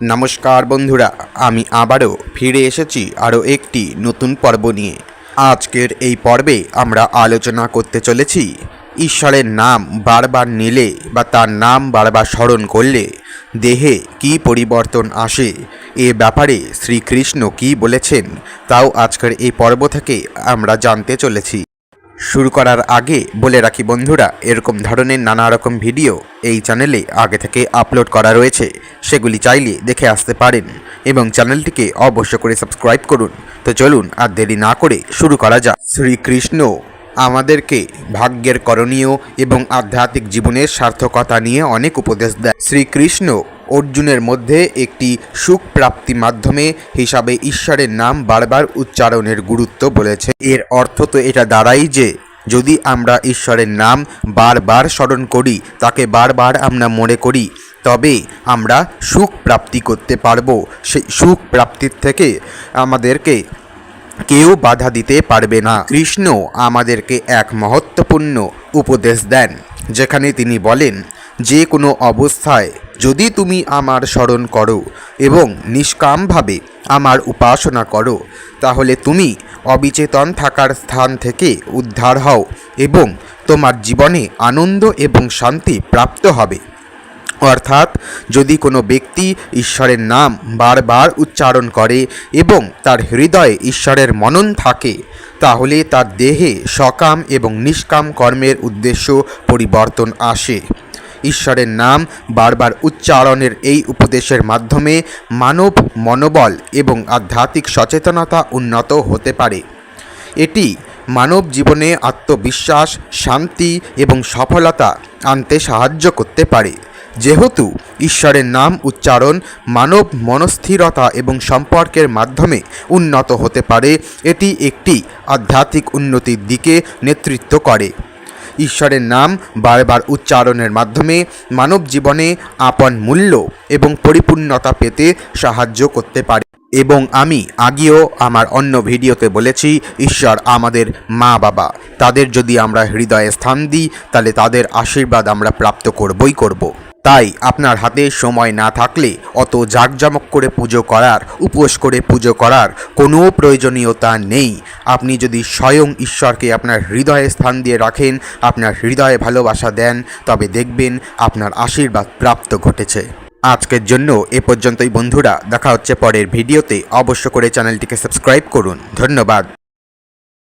নমস্কার বন্ধুরা, আমি আবারও ফিরে এসেছি আরও একটি নতুন পর্ব নিয়ে। আজকের এই পর্বে আমরা আলোচনা করতে চলেছি, ঈশ্বরের নাম বারবার নিলে বা তার নাম বারবার স্মরণ করলে দেহে কি পরিবর্তন আসে, এ ব্যাপারে শ্রীকৃষ্ণ কি বলেছেন, তাও আজকের এই পর্ব থেকে আমরা জানতে চলেছি। শুরু করার আগে বলে রাখি বন্ধুরা, এরকম ধরনের নানা রকম ভিডিও এই চ্যানেলে আগে থেকে আপলোড করা রয়েছে। সেগুলি চাইলে দেখে আসতে পারেন এবং চ্যানেলটিকে অবশ্য করে সাবস্ক্রাইব করুন। তো চলুন আর দেরি না করে শুরু করা যাক। শ্রীকৃষ্ণ, আমাদেরকে ভাগ্যের করণীয় এবং আধ্যাত্মিক জীবনের সার্থকতা নিয়ে অনেক উপদেশ দেয়। শ্রীকৃষ্ণ অর্জুনের মধ্যে একটি সুখ প্রাপ্তি মাধ্যমে হিসাবে ঈশ্বরের নাম বারবার উচ্চারণের গুরুত্ব বলেছে। এর অর্থ তো এটা দাঁড়াই যে, যদি আমরা ঈশ্বরের নাম বারবার স্মরণ করি, তাকে বারবার আমরা মনে করি, তবে আমরা সুখ প্রাপ্তি করতে পারব। সেই সুখ প্রাপ্তির থেকে আমাদেরকে কেউ বাধা দিতে পারবে না। কৃষ্ণ আমাদেরকে এক মহত্বপূর্ণ উপদেশ দেন, যেখানে তিনি বলেন যে কোনো অবস্থায় যদি তুমি আমার স্মরণ করো এবং নিষ্কামভাবে আমার উপাসনা করো, তাহলে তুমি অবিচেতন থাকার স্থান থেকে উদ্ধার হও এবং তোমার জীবনে আনন্দ এবং শান্তি প্রাপ্ত হবে। অর্থাৎ যদি কোনো ব্যক্তি ঈশ্বরের নাম বারবার উচ্চারণ করে এবং তার হৃদয়ে ঈশ্বরের মনন থাকে, তাহলে তার দেহে সকাম এবং নিষ্কাম কর্মের উদ্দেশ্য পরিবর্তন আসে। ঈশ্বরের নাম বারবার উচ্চারণের এই উপদেশের মাধ্যমে মানব মনোবল এবং আধ্যাত্মিক সচেতনতা উন্নত হতে পারে। এটি মানব জীবনে আত্মবিশ্বাস, শান্তি এবং সফলতা আনতে সাহায্য করতে পারে। যেহেতু ঈশ্বরের নাম উচ্চারণ মানব মনস্থিরতা এবং সম্পর্কের মাধ্যমে উন্নত হতে পারে, এটি একটি আধ্যাত্মিক উন্নতির দিকে নেতৃত্ব করে। ঈশ্বরের নাম বারবার উচ্চারণের মাধ্যমে মানব জীবনে আপন মূল্য এবং পরিপূর্ণতা পেতে সাহায্য করতে পারে এবং আমি আগেও আমার অন্য ভিডিওতে বলেছি, ঈশ্বর আমাদের মা বাবা তাদের যদি আমরা হৃদয়ে স্থান দিই, তাহলে তাদের আশীর্বাদ আমরা প্রাপ্ত করবই করব। তাই আপনার হাতে সময় না থাকলে অত জাঁকজমক করে পুজো করার, উপোস করে পুজো করার কোনো প্রয়োজনীয়তা নেই। আপনি যদি স্বয়ং ঈশ্বরকে আপনার হৃদয়ে স্থান দিয়ে রাখেন, আপনার হৃদয়ে ভালোবাসা দেন, তবে দেখবেন আপনার আশীর্বাদ প্রাপ্ত ঘটেছে। আজকের জন্য এ পর্যন্তই বন্ধুরা, দেখা হচ্ছে পরের ভিডিওতে। অবশ্য করে চ্যানেলটিকে সাবস্ক্রাইব করুন। ধন্যবাদ।